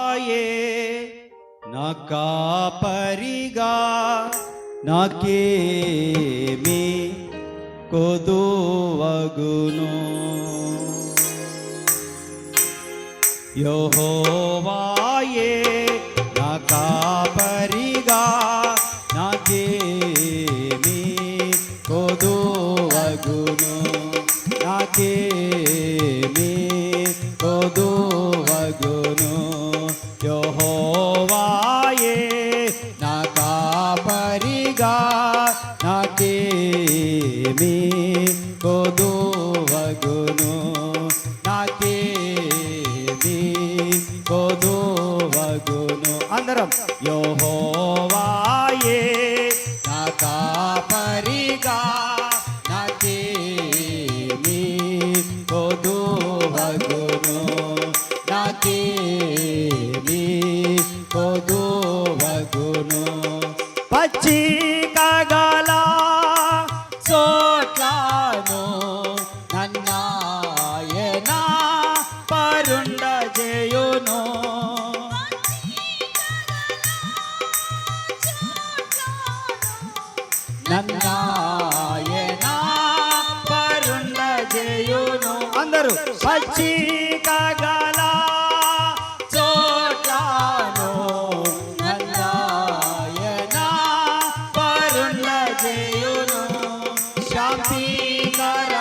ಆಯೇ ನ ಕಾಪರಿಗ ನ ಕೇಮಿ ಕೊದುವಗುನು ಯಹೋವಾಯೇ Yo ho. வார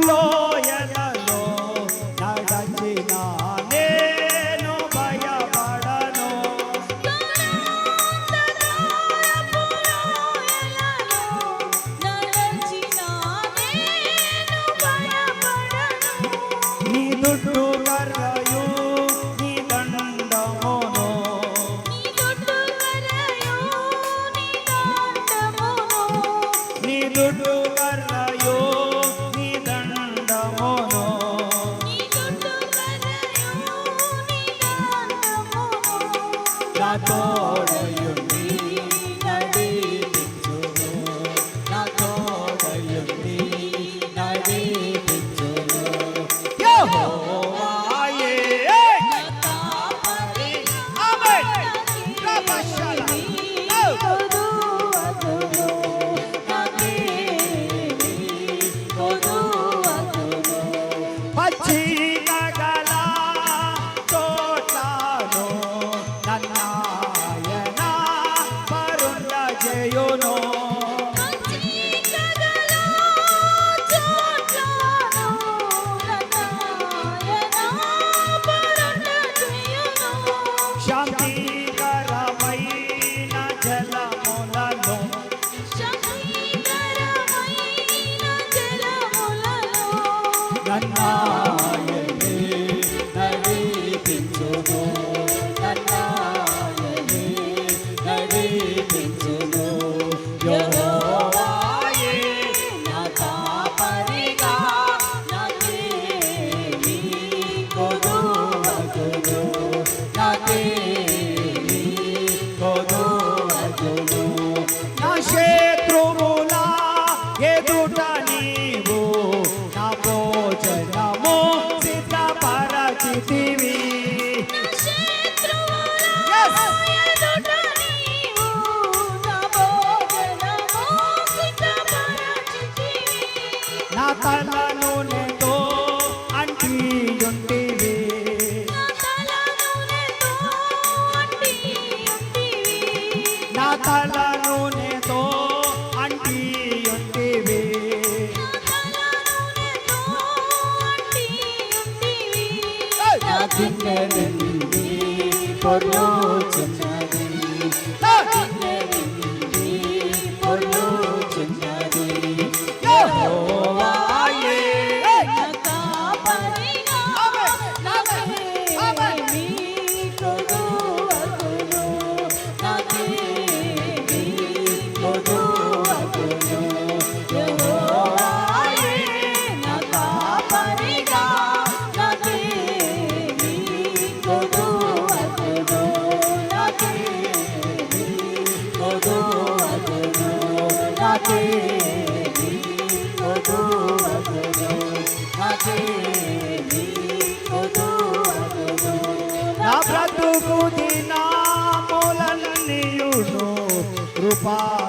no Lord, Lord. కృపాక్షేమాలే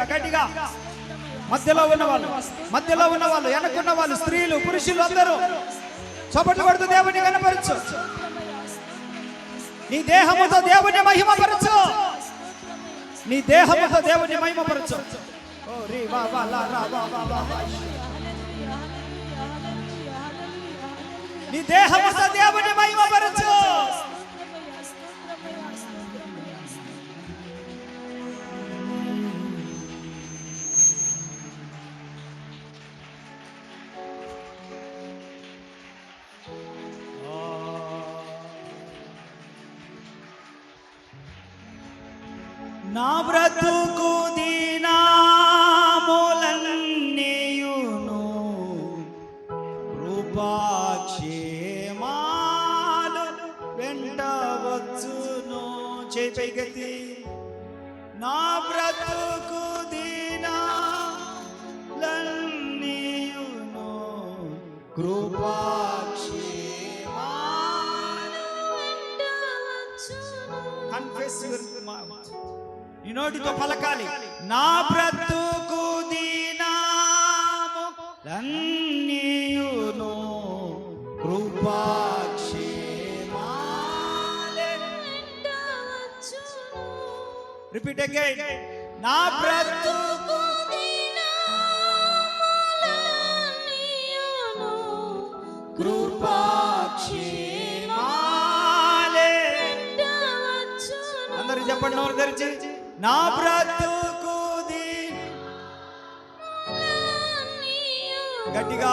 గట్టిగా గట్టిగా. మధ్యలో ఉన్న వాళ్ళు మధ్యలో ఉన్న వాళ్ళు వెనక్కున్న వాళ్ళు స్త్రీలు పురుషులు అందరూ. చప్పట్లు పడుతూ దేవుని కనపరచు. నీ దేహముతో దేవుని మహిమపరచు. నీ దేహముతో దేవుని మహిమపరచు. ఓ బా బా బా నీ దేహముతో దేవుని మహిమపరచు. కృపాక్షేమాలు వెంట వచ్చును చేయి నా బ్రతుకు దినాలన్నీయును. కృపాక్షేమాలు నీ నోటితో పలకాలి. నా బ్రతుకు దీనాములన్నీయును రిపీట్ అగైన్ నా బ్రతుకు కృపాక్షేమాలే అందరూ చెప్పండి నోరు తెరిచి. నా బ్రతుకు గట్టిగా.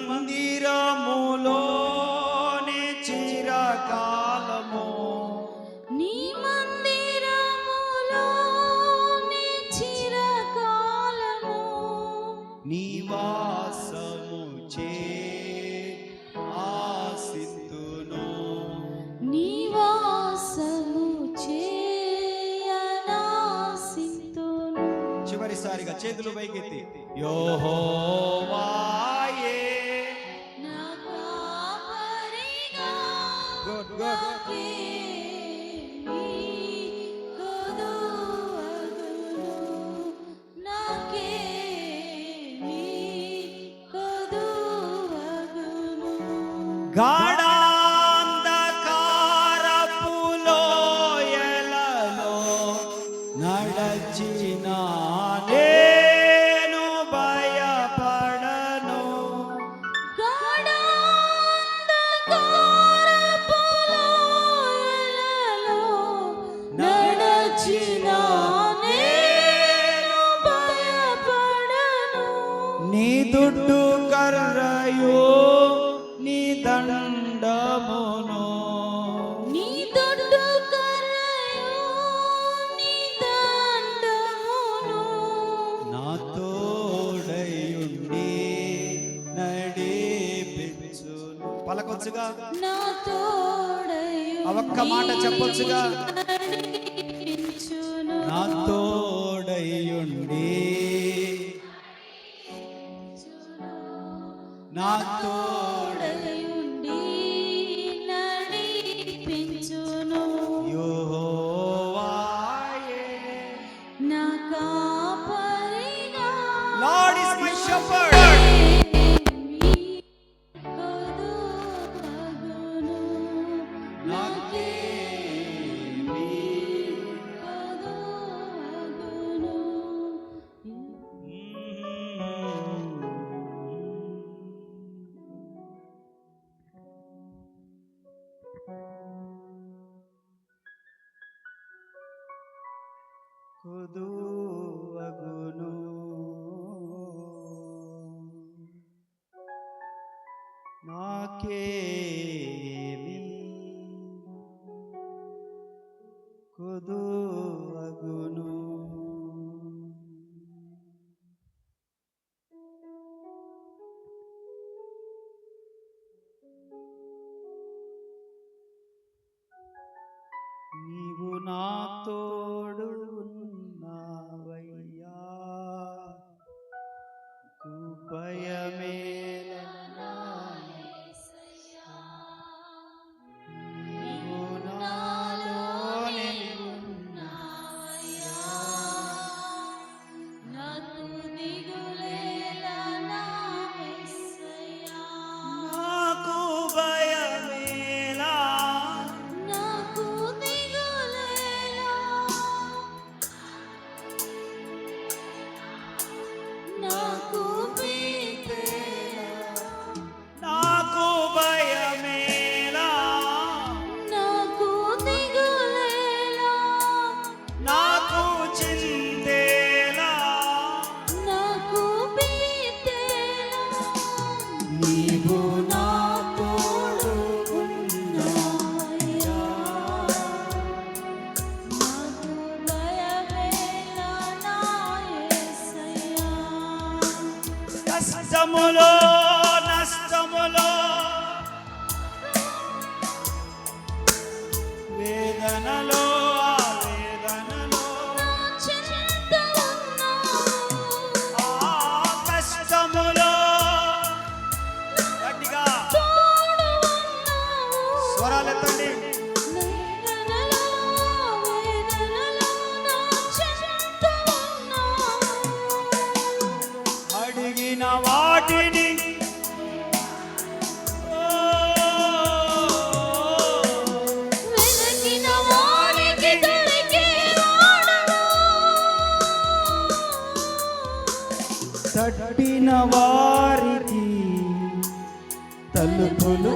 மந்திரா God పలకొచ్చుగా. ఒక్క మాట చెప్పొచ్చుగా. నాతో হুদূর కష్టములో నష్టములో. వేదనలో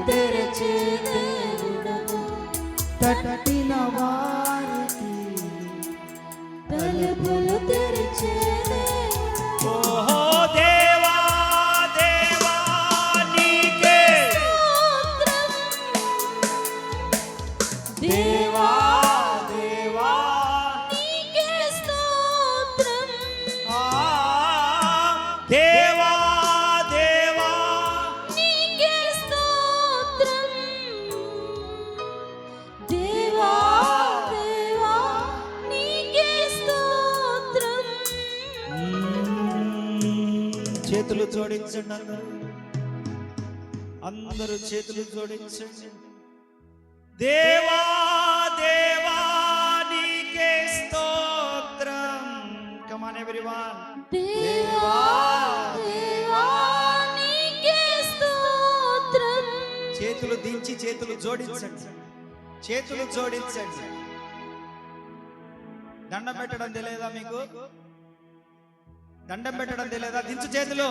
తెరచే దేవుడవు తట్టిన వారికి తలుపులు తెరిచే జోడించండి అందరూ అందరూ చేతులు జోడించండి. దేవా దేవా నీకే స్తోత్రం. కమాన్ ఎవ్రీవన్ దేవా దేవా నీకే స్తోత్రం. చేతులు దించి చేతులు జోడించండి. చేతులు జోడించండి. దండం పెట్టడం తెలియదా మీకు? దండం పెట్టడం తెలియదా దించు చేతులు.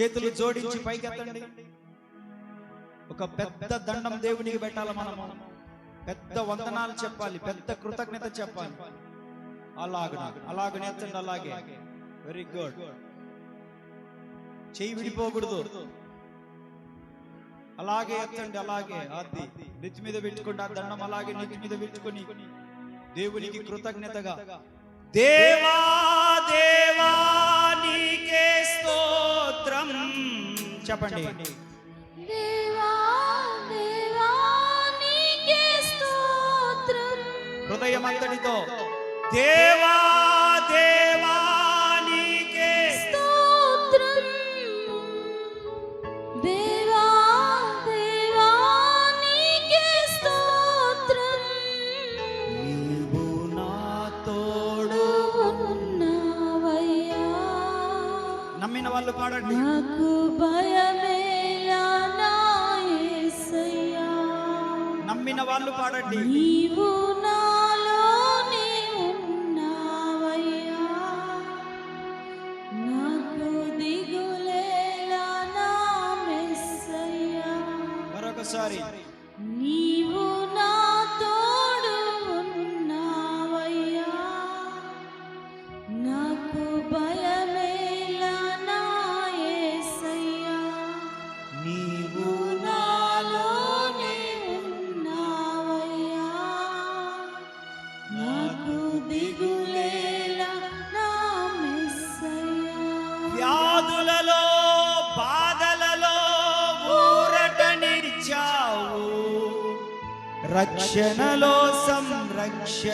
చేతులు జోడించి పైకెత్తండి. ఒక పెద్ద దండం దేవునికి పెట్టాలి మనము. పెద్ద వందనాలు చెప్పాలి పెద్ద కృతజ్ఞత చెప్పాలి. అలాగ అలాగ ఎత్తండి అలాగే. వెరీ గుడ్ చెయ్యి విడిపోకూడదు. అలాగే ఎత్తండి అలాగే. అది నెత్తి మీద పెట్టుకుంటే ఆ దండం అలాగే నెత్తి మీద పెట్టుకుని దేవునికి కృతజ్ఞతగా. దేవా దేవా. చెప్పండి. దేవా దేవా నీకే స్తోత్రం. హృదయం అంతటితో దేవా దేవా వాళ్ళు పాడండి. నాకు భయమేలా నా యేసయ్యా నమ్మిన వాళ్ళు పాడండి. నీవు నాలోనే ఉన్నావయ్యా. నాకు దిగులేలా నా మెస్సయ్యా. మరొకసారి.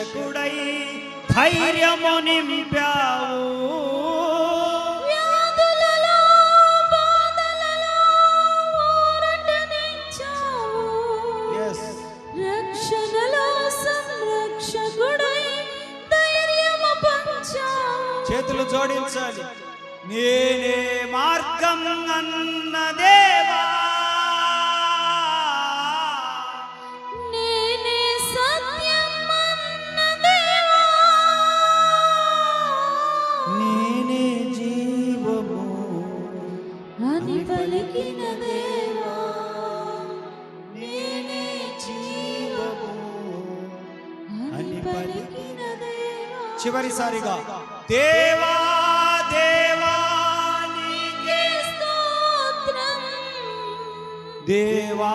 రక్షకుడై ధైర్యము నింపావు. చేతులు జోడించాలి. నేనే మార్గం అన్నదే చివరిసారిగా దేవా దేవా దేవా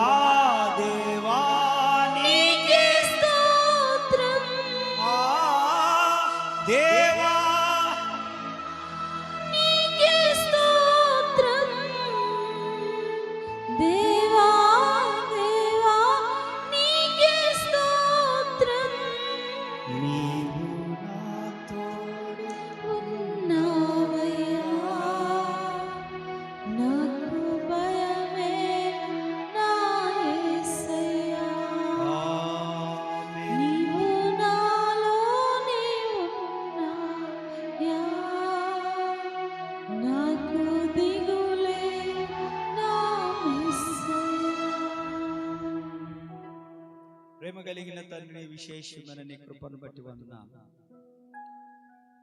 విశేషమైన నీ కృపను బట్టి వందనాలు.